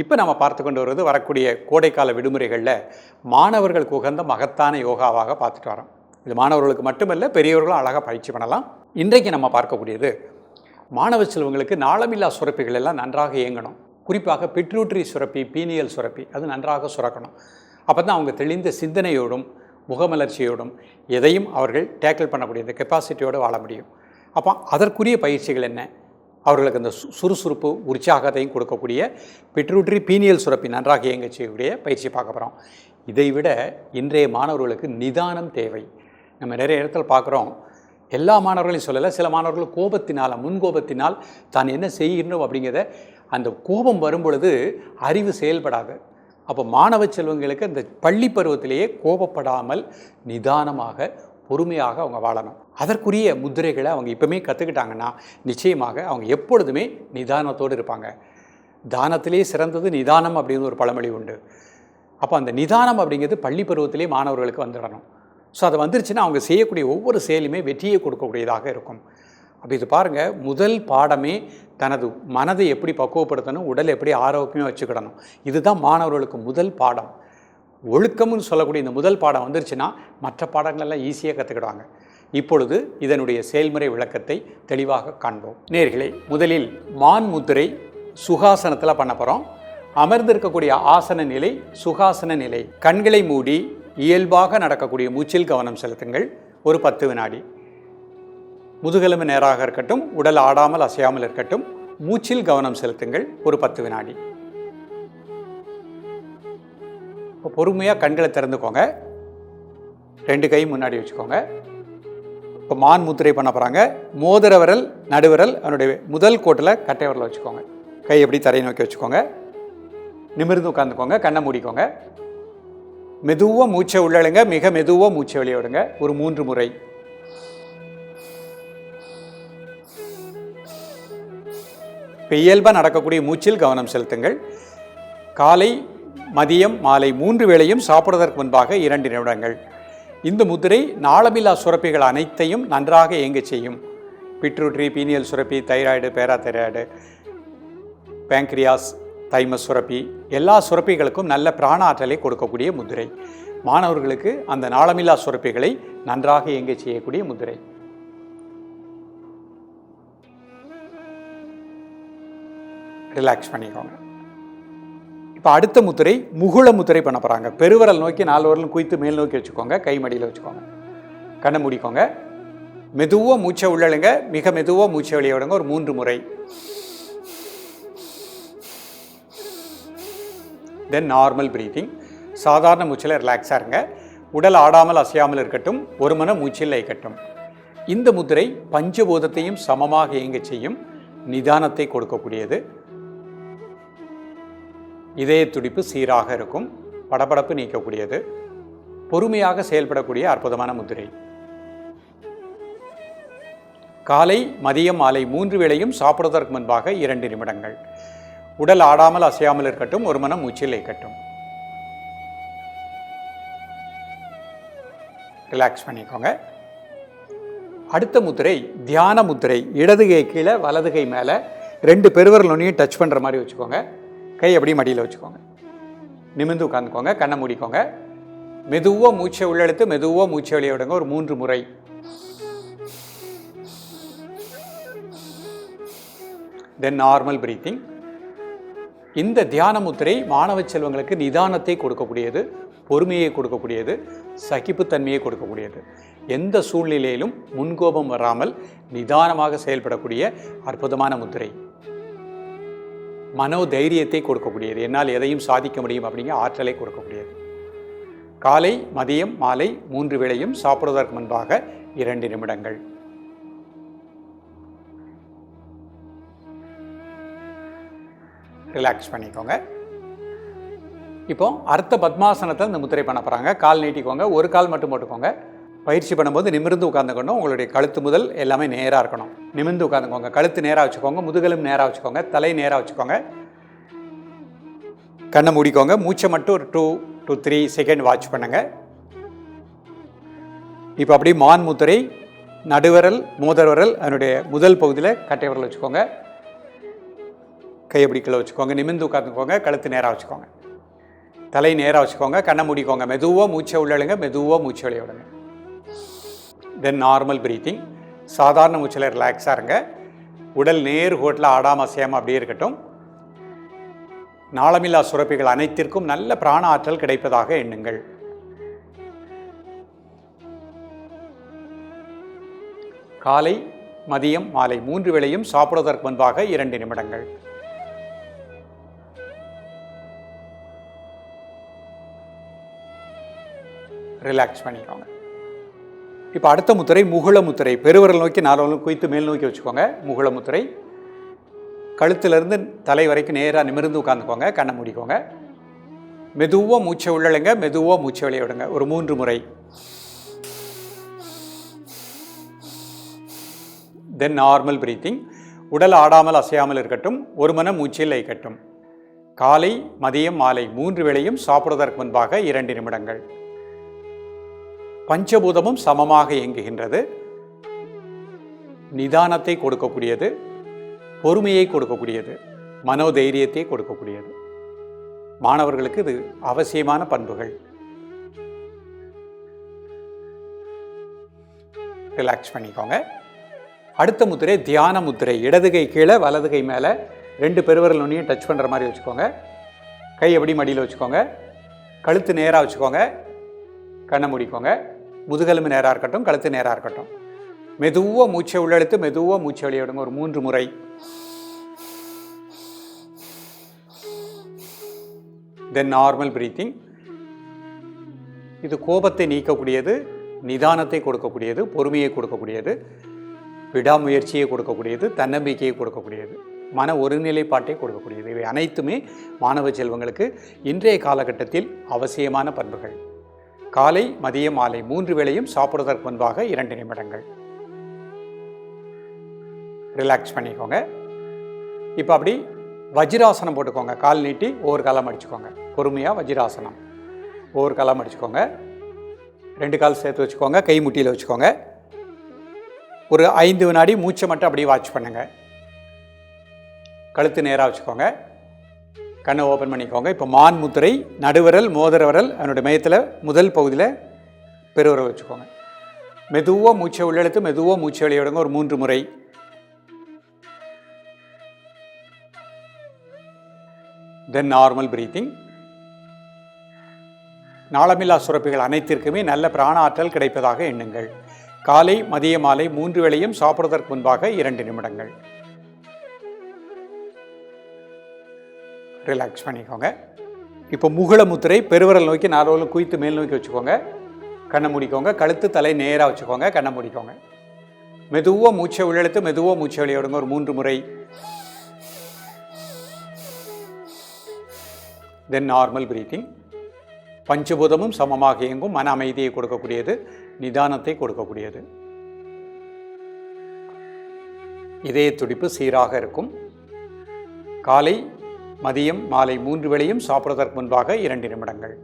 இப்போ நம்ம பார்த்து கொண்டு வருவது வரக்கூடிய கோடைக்கால விடுமுறைகளில் மாணவர்களுக்கு உகந்த மகத்தான யோகாவாக பார்த்துட்டு வரோம். இது மாணவர்களுக்கு மட்டுமல்ல பெரியவர்களும் அழகாக பயிற்சி பண்ணலாம். இன்றைக்கு நம்ம பார்க்கக்கூடியது மாணவ செல்வங்களுக்கு நாளமில்லா சுரப்பிகள் எல்லாம் நன்றாக இயங்கணும். குறிப்பாக பிட்ரூட்ரி சுரப்பி பீனியல் சுரப்பி அது நன்றாக சுரக்கணும். அப்போ தான் அவங்க தெளிந்த சிந்தனையோடும் முகமலர்ச்சியோடும் எதையும் அவர்கள் டேக்கிள் பண்ணக்கூடிய கெப்பாசிட்டியோடு வாழ முடியும். அப்போ அதற்குரிய பயிற்சிகள் என்ன? அவர்களுக்கு அந்த சு- சுறுசுறுப்பு உற்சாகத்தையும் கொடுக்கக்கூடிய பிட்ரூட்ரி பீனியல் சுரப்பி நன்றாக இயங்க செய்யக்கூடிய பயிற்சி பார்க்க போகிறோம் இதை விட இன்றைய மாணவர்களுக்கு நிதானம் தேவை. நம்ம நிறைய இடத்துல பார்க்குறோம். எல்லா மாணவர்களையும் சொல்லலை சில மாணவர்கள் கோபத்தினால் முன்கோபத்தினால் தான் என்ன செய்யணும் அப்படிங்கிறத அந்த கோபம் வரும் பொழுது அறிவு செயல்படாது. அப்போ மாணவ செல்வங்களுக்கு அந்த பள்ளி பருவத்திலேயே கோபப்படாமல் நிதானமாக பொறுமையாக அவங்க வாழணும். அதற்குரிய முத்திரைகளை அவங்க இப்போமே கற்றுக்கிட்டாங்கன்னா நிச்சயமாக அவங்க எப்பொழுதுமே நிதானத்தோடு இருப்பாங்க. தானத்திலே சிறந்தது நிதானம் அப்படின்னு ஒரு பழமொழி உண்டு. அப்போ அந்த நிதானம் அப்படிங்கிறது பள்ளி பருவத்திலே மாணவர்களுக்கு வந்துடணும். ஸோ அது வந்துருச்சுன்னா அவங்க செய்யக்கூடிய ஒவ்வொரு செயலுமே வெற்றியை கொடுக்கக்கூடியதாக இருக்கும். அப்படி இது பாருங்கள் முதல் பாடமே தனது மனதை எப்படி பக்குவப்படுத்தணும் உடலை எப்படி ஆரோக்கியமாக வச்சுக்கிடணும். இதுதான் மாணவர்களுக்கு முதல் பாடம். ஒழுக்கம்னு சொல்லக்கூடிய இந்த முதல் பாடம் வந்துருச்சுன்னா மற்ற பாடங்களெல்லாம் ஈஸியாக கற்றுக்கிடுவாங்க இப்பொழுது இதனுடைய செயல்முறை விளக்கத்தை தெளிவாக காண்போம். நேர்களே முதலில் மான் முத்திரை சுகாசனத்தில் பண்ண போகிறோம் அமர்ந்திருக்கக்கூடிய ஆசன நிலை சுகாசன நிலை. கண்களை மூடி இயல்பாக நடக்கக்கூடிய மூச்சில் கவனம் செலுத்துங்கள். ஒரு பத்து வினாடி. முதுகெலும்பு நேராக இருக்கட்டும் உடல் ஆடாமல் அசையாமல் இருக்கட்டும் மூச்சில் கவனம் செலுத்துங்கள். ஒரு பத்து வினாடி. இப்போ பொறுமையாக கண்களை திறந்துக்கோங்க. ரெண்டு கையும் முன்னாடி வச்சுக்கோங்க. இப்போ மான் முத்திரை பண்ண போகிறாங்க மோதிர விரல் நடுவிரல் அதனுடைய முதல் கோட்டில் கட்டை விரலை வச்சுக்கோங்க. கை எப்படி தரையை நோக்கி வச்சுக்கோங்க. நிமிர்ந்து உட்காந்துக்கோங்க கண்ணை மூடிக்கோங்க. மெதுவாக மூச்சை உள்ளழுங்க மிக மெதுவாக மூச்சை வெளியே விடுங்க. ஒரு மூன்று முறை. இப்போ இயல்பாக நடக்கக்கூடிய மூச்சில் கவனம் செலுத்துங்கள். காலை மதியம் மாலை மூன்று வேளையும் சாப்பிடுவதற்கு முன்பாக இரண்டு நிமிடங்கள். இந்த முதிரை நாளமில்லா சுரப்பிகள் அனைத்தையும் நன்றாக இயங்கச் செய்யும். பிட்ரூட்ரி பீனியல் சுரப்பி தைராய்டு பேராதைராய்டு பேங்க்ரியாஸ் தைமஸ் சுரப்பி எல்லா சுரப்பிகளுக்கும் நல்ல பிராண ஆற்றலை கொடுக்கக்கூடிய முதிரை. மாணவர்களுக்கு அந்த நாளமில்லா சுரப்பிகளை நன்றாக இயங்கச் செய்யக்கூடிய முதிரை. ரிலாக்ஸ் பண்ணிக்கோங்க. இப்போ அடுத்த முத்திரை முகுள முத்திரை பண்ண போகிறாங்க பெருவரல் நோக்கி நாலு வரலும் குய்த்து மேல் நோக்கி வச்சுக்கோங்க. கை மடியில் வச்சுக்கோங்க. கண்ணை மூடிக்கோங்க. மெதுவாக மூச்சை உள்ளழுங்க மிக மெதுவாக மூச்சை வெளியே விடுங்க. ஒரு மூன்று முறை. தென் நார்மல் ப்ரீதிங் சாதாரண மூச்சில் ரிலாக்ஸாக இருங்க. உடல் ஆடாமல் அசையாமல் இருக்கட்டும். ஒரு மன மூச்சில் லயிக்கட்டும் இந்த முத்திரை பஞ்சபூதத்தையும் சமமாக இயங்கச் செய்யும் நிதானத்தை கொடுக்கக்கூடியது. இதய துடிப்பு சீராக இருக்கும் படபடப்பு நீக்கக்கூடியது பொறுமையாக செயல்படக்கூடிய அற்புதமான முதிரை. காலை மதியம் மாலை மூன்று வேளையும் சாப்பிடுவதற்கு முன்பாக இரண்டு நிமிடங்கள். உடல் ஆடாமல் அசையாமல் இருக்கட்டும் ஒரு மனம் மூச்சில் இருக்கட்டும் ரிலாக்ஸ் பண்ணிக்கோங்க. அடுத்த முத்திரை தியான முத்திரை இடதுகை கீழே வலதுகை மேலே ரெண்டு பெருவரல் டச் பண்ணுற மாதிரி வச்சுக்கோங்க. கை அப்படியே மடியில் வச்சுக்கோங்க. நிமிந்து உட்காந்துக்கோங்க கண்ணை மூடிக்கோங்க. மெதுவாக மூச்சை உள்ளெடுத்து மெதுவாக மூச்சை வெளியே விடுங்க. ஒரு மூன்று முறை. தென் நார்மல் பிரீத்திங் இந்த தியான முத்திரை மாணவ செல்வங்களுக்கு நிதானத்தை கொடுக்கக்கூடியது பொறுமையை கொடுக்கக்கூடியது சகிப்புத்தன்மையை கொடுக்கக்கூடியது. எந்த சூழ்நிலையிலும் முன்கோபம் வராமல் நிதானமாக செயல்படக்கூடிய அற்புதமான முத்திரை. மனோ தைரியத்தை கொடுக்கக்கூடியது. என்னால் எதையும் சாதிக்க முடியும் அப்படிங்கிற ஆற்றலை கொடுக்கக்கூடியது. காலை மதியம் மாலை மூன்று வேளையும் சாப்பிடுவதற்கு முன்பாக இரண்டு நிமிடங்கள். ரிலாக்ஸ் பண்ணிக்கோங்க. இப்போ அர்த்த பத்மாசனத்தை இந்த முத்திரை பண்ண போகிறாங்க கால் நீட்டிக்கோங்க. ஒரு கால் மட்டும் போட்டுக்கோங்க. பயிற்சி பண்ணும்போது நிமிர்ந்து உட்காந்துக்கணும் உங்களுடைய கழுத்து முதல் எல்லாமே நேராக இருக்கணும். நிமிர்ந்து உட்காந்துக்கோங்க கழுத்து நேராக வச்சுக்கோங்க. முதுகலும் நேராக வச்சுக்கோங்க. தலை நேராக வச்சுக்கோங்க. கண்ணை மூடிக்கோங்க. மூச்சை மட்டும் ஒரு two two three second watch பண்ணுங்க. இப்போ அப்படியே மான் முத்திரை நடுவரல் மோதர்வரல் அதனுடைய முதல் பகுதியில் கட்டை விரல் வச்சுக்கோங்க. கை அப்படி கீழே வச்சுக்கோங்க. நிமிர்ந்து உட்காந்துக்கோங்க கழுத்து நேராக வச்சுக்கோங்க. தலை நேராக வச்சுக்கோங்க. கண்ணை மூடிக்கோங்க. மெதுவாக மூச்சை உள்ளழுங்க மெதுவாக மூச்சை வெளியே விடுங்க. தென் நார்மல் பிரீத்திங் சாதாரண மூச்சில் ரிலாக்ஸாக இருங்க. உடல் நேர் ஹோட்டலில் ஆடாமல் அசையாமல் அப்படியே இருக்கட்டும். நாளமில்லா சுரப்பிகள் அனைத்திற்கும் நல்ல பிராண ஆற்றல் கிடைப்பதாக எண்ணுங்கள். காலை மதியம் மாலை மூன்று வேளையும் சாப்பிடுவதற்கு முன்பாக இரண்டு நிமிடங்கள். ரிலாக்ஸ் பண்ணிக்கோங்க. இப்போ அடுத்த முத்திரை முகுளமுத்திரை முத்திரை. நோக்கி நாலு குய்த்து மேல் நோக்கி வச்சுக்கோங்க. முகுளமுத்திரை கழுத்திலிருந்து தலை வரைக்கும் நேராக நிமிர்ந்து உட்காந்துக்கோங்க கண்ணை மூடிக்கோங்க. மெதுவாக மூச்சை உள்ளழுங்க. மெதுவாக மூச்சை வெளியே விடுங்க. ஒரு மூன்று முறை. தென் நார்மல் பிரீத்திங் உடல் ஆடாமல் அசையாமல் இருக்கட்டும். ஒரு மன மூச்சில் கட்டும் காலை மதியம் மாலை மூன்று வேளையும் சாப்பிடுவதற்கு முன்பாக இரண்டு நிமிடங்கள். பஞ்சபூதமும் சமமாக இயங்குகின்றது. நிதானத்தை கொடுக்கக்கூடியது பொறுமையை கொடுக்கக்கூடியது மனோதைரியத்தை கொடுக்கக்கூடியது. மாணவர்களுக்கு இது அவசியமான பண்புகள். ரிலாக்ஸ் பண்ணிக்கோங்க. அடுத்த முத்திரை தியான முத்திரை. இடதுகை கீழே வலதுகை மேலே. ரெண்டு பெருவரல் நுனியும் டச் பண்ணுற மாதிரி வச்சுக்கோங்க. கை எப்படி மடியில் வச்சுக்கோங்க. கழுத்து நேராக வச்சுக்கோங்க. கண்ணை மூடிக்கோங்க. முதுகெலும்பு நேராக இருக்கட்டும் கழுத்து நேராக இருக்கட்டும். மெதுவாக மூச்சை உள்ளெடுத்து மெதுவாக மூச்சை வெளியிடுங்க. ஒரு மூன்று முறை. தென் நார்மல் பிரீத்திங் இது கோபத்தை நீக்கக்கூடியது நிதானத்தை கொடுக்கக்கூடியது பொறுமையை கொடுக்கக்கூடியது விடாமுயற்சியை கொடுக்கக்கூடியது தன்னம்பிக்கையை கொடுக்கக்கூடியது மன ஒருநிலைப்பாட்டை கொடுக்கக்கூடியது. இவை அனைத்துமே மாணவ செல்வங்களுக்கு இன்றைய காலகட்டத்தில் அவசியமான பண்புகள். காலை மதியம் மாலை மூன்று வேளையும் சாப்பிடுவதற்கு முன்பாக இரண்டு நிமிடங்கள். ரிலாக்ஸ் பண்ணிக்கோங்க. இப்போ அப்படி வஜ்ராசனம் போட்டுக்கோங்க. கால் நீட்டி ஒவ்வொரு காலம் அடிச்சுக்கோங்க. பொறுமையாக வஜ்ராசனம். ஒவ்வொரு காலம் அடிச்சுக்கோங்க. ரெண்டு கால் சேர்த்து வச்சுக்கோங்க. கை முட்டியில் வச்சுக்கோங்க. ஒரு ஐந்து வினாடி மூச்சை மட்டும் அப்படியே வாட்ச் பண்ணுங்கள் கழுத்து நேராக வச்சுக்கோங்க. கண்ணை ஓப்பன் பண்ணிக்கோங்க. இப்போ மான் முத்திரை நடுவரல் மோதிர அதனுடைய மையத்தில் முதல் பகுதியில் பெருவிரல் வச்சுக்கோங்க. மெதுவாக மூச்சை உள்ளெழுத்து மெதுவாக மூச்சை வெளியிடுங்க ஒரு மூன்று முறை. தென் நார்மல் பிரீத்திங் நாளமில்லா சுரப்பிகள் அனைத்திற்குமே நல்ல பிராண ஆற்றல் கிடைப்பதாக எண்ணுங்கள். காலை மதிய மாலை மூன்று வேளையும் சாப்பிடுவதற்கு முன்பாக இரண்டு நிமிடங்கள். ரிலாக்ஸ் பண்ணிக்கோங்க. இப்போ முகுள முத்திரை பெருவிரல் நோக்கி நாலு குய்த்து மேல் நோக்கி வச்சுக்கோங்க. கண்ணை முடிக்கோங்க. கழுத்து தலை நேராக வச்சுக்கோங்க. கண்ணை முடிக்கோங்க. மெதுவாக மூச்சை உள்ளெழுத்து மெதுவாக மூச்சை வெளியே ஒரு மூன்று முறை. தென் நார்மல் பிரீத்திங் பஞ்சபூதமும் சமமாக இயங்கும். மன அமைதியை கொடுக்கக்கூடியது. நிதானத்தை கொடுக்கக்கூடியது. இதய துடிப்பு சீராக இருக்கும். காலை மதியம் மாலை மூன்று வேளையும் சாப்பிடுவதற்கு முன்பாக இரண்டு நிமிடங்கள்.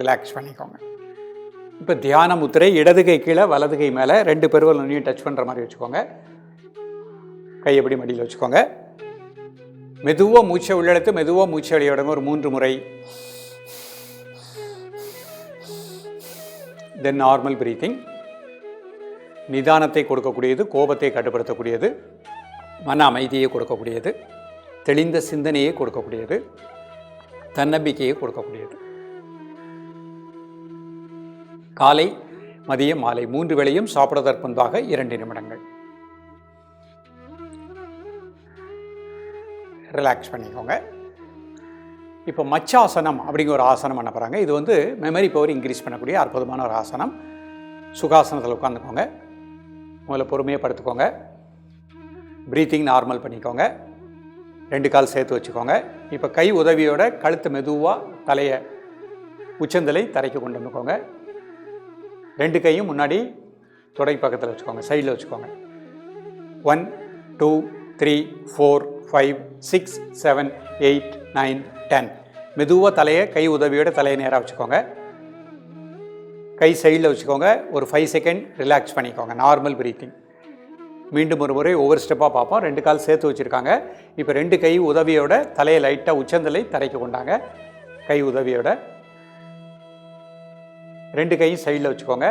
ரிலாக்ஸ் பண்ணிக்கோங்க. இப்போ தியான முத்திரை இடது கை கீழே வலது கை மேலே ரெண்டு பெருவல் நுண்ணியும் டச் பண்ணுற மாதிரி வச்சுக்கோங்க. கை எப்படி மடியில் வச்சுக்கோங்க. மெதுவாக மூச்சை உள்ளெடுத்து மெதுவாக மூச்சை வெளியிடுங்க ஒரு மூன்று முறை. தென் நார்மல் பிரீத்திங் நிதானத்தை கொடுக்கக்கூடியது கோபத்தை கட்டுப்படுத்தக்கூடியது மன அமைதியை கொடுக்கக்கூடியது தெளிந்த சிந்தனையை கொடுக்கக்கூடியது தன்னம்பிக்கையை கொடுக்கக்கூடியது. காலை மதியம் மாலை மூன்று வேளையும் சாப்பிடுவதற்கு முன்பாக இரண்டு நிமிடங்கள். ரிலாக்ஸ் பண்ணிக்கோங்க. இப்போ மச்சாசனம் அப்படிங்கிற ஒரு ஆசனம் பண்ண போகிறாங்க இது வந்து மெமரி பவர் இன்க்ரீஸ் பண்ணக்கூடிய அற்புதமான ஒரு ஆசனம். சுகாசனத்தில் உட்காந்துக்கோங்க முதல்ல பொறுமையாக படுத்துக்கோங்க. ப்ரீத்திங் நார்மல் பண்ணிக்கோங்க. ரெண்டு கால் சேர்த்து வச்சுக்கோங்க. இப்போ கை உதவியோட கழுத்து மெதுவாக தலையை உச்சந்தலை தரைக்கு கொண்டு வந்துக்கோங்க. ரெண்டு கையும் முன்னாடி தொடை பக்கத்தில் வச்சுக்கோங்க. சைடில் வச்சுக்கோங்க. One two three four five six seven eight nine ten மெதுவாக தலையை கை உதவியோட தலையை நேராக வச்சுக்கோங்க. கை சைடில் வச்சுக்கோங்க. ஒரு ஃபைவ் செகண்ட் ரிலாக்ஸ் பண்ணிக்கோங்க. நார்மல் ப்ரீத்திங் மீண்டும் ஒரு முறை ஒவ்வொரு ஸ்டெப்பாக பார்ப்போம். ரெண்டு கால் சேர்த்து வச்சுருக்காங்க. இப்போ ரெண்டு கை உதவியோட தலையை லைட்டாக உச்சந்தலை தரைக்கு கொண்டாங்க. கை உதவியோட. ரெண்டு கையும் சைடில் வச்சுக்கோங்க.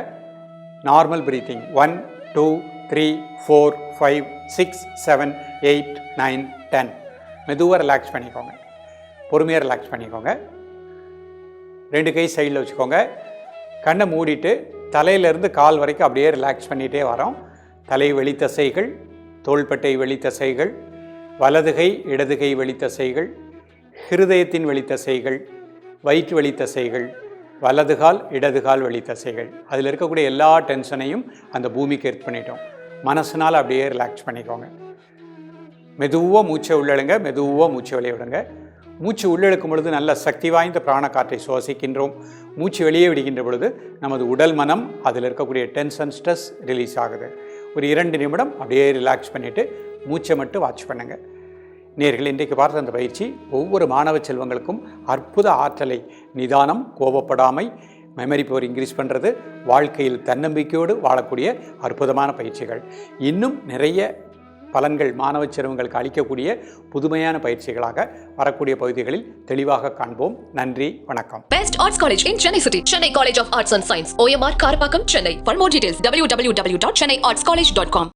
Normal breathing one two three four five six seven eight nine ten மெதுவாக ரிலாக்ஸ் பண்ணிக்கோங்க. பொறுமையாக ரிலாக்ஸ் பண்ணிக்கோங்க. ரெண்டு கை சைடில் வச்சுக்கோங்க. கண்ணை மூடிட்டு தலையிலேருந்து கால் வரைக்கும் அப்படியே ரிலாக்ஸ் பண்ணிகிட்டே வரோம். தலை வெளித்தசைகள் தோள்பட்டை வெளித்தசைகள் வலதுகை இடதுகை வெளித்தசைகள் ஹிருதயத்தின் வெளித்தசைகள் வயிற்று வெளித்தசைகள் வலதுகால் இடதுகால் வெளித்தசைகள் அதில் இருக்கக்கூடிய எல்லா டென்ஷனையும் அந்த பூமிக்கு எர்த் பண்ணிட்டோம். மனசுனால் அப்படியே ரிலாக்ஸ் பண்ணிக்கோங்க. மெதுவாக மூச்சை உள்ளழுங்க மெதுவாக மூச்சை வெளியே விடுங்க. மூச்சு உள்ளெழுக்கும் பொழுது நல்ல சக்தி வாய்ந்த பிராண காற்றை சுவாசிக்கின்றோம். மூச்சு வெளியே விடுகின்ற பொழுது நமது உடல் மனம் அதில் இருக்கக்கூடிய டென்ஷன் ஸ்ட்ரெஸ் ரிலீஸ் ஆகுது. ஒரு இரண்டு நிமிடம் அப்படியே ரிலாக்ஸ் பண்ணிவிட்டு மூச்சை மட்டும் வாட்ச் பண்ணுங்கள் நேர்கள் இன்றைக்கு பார்த்த அந்த பயிற்சி ஒவ்வொரு மாணவ செல்வங்களுக்கும் அற்புத ஆற்றலை நிதானம் கோபப்படாமை மெமரி பவர் இன்க்ரீஸ் பண்ணுறது வாழ்க்கையில் தன்னம்பிக்கையோடு வாழக்கூடிய அற்புதமான பயிற்சிகள். இன்னும் நிறைய பலன்கள் மாணவச் சிறுவங்களுக்கு அளிக்கக்கூடிய புதுமையான பயிற்சிகளாக வரக்கூடிய பகுதிகளில் தெளிவாக காண்போம் நன்றி வணக்கம் best arts college in Chennai city Chennai college of arts and science OMR Karapakkam Chennai for more details W W W dot Chennai arts college dot com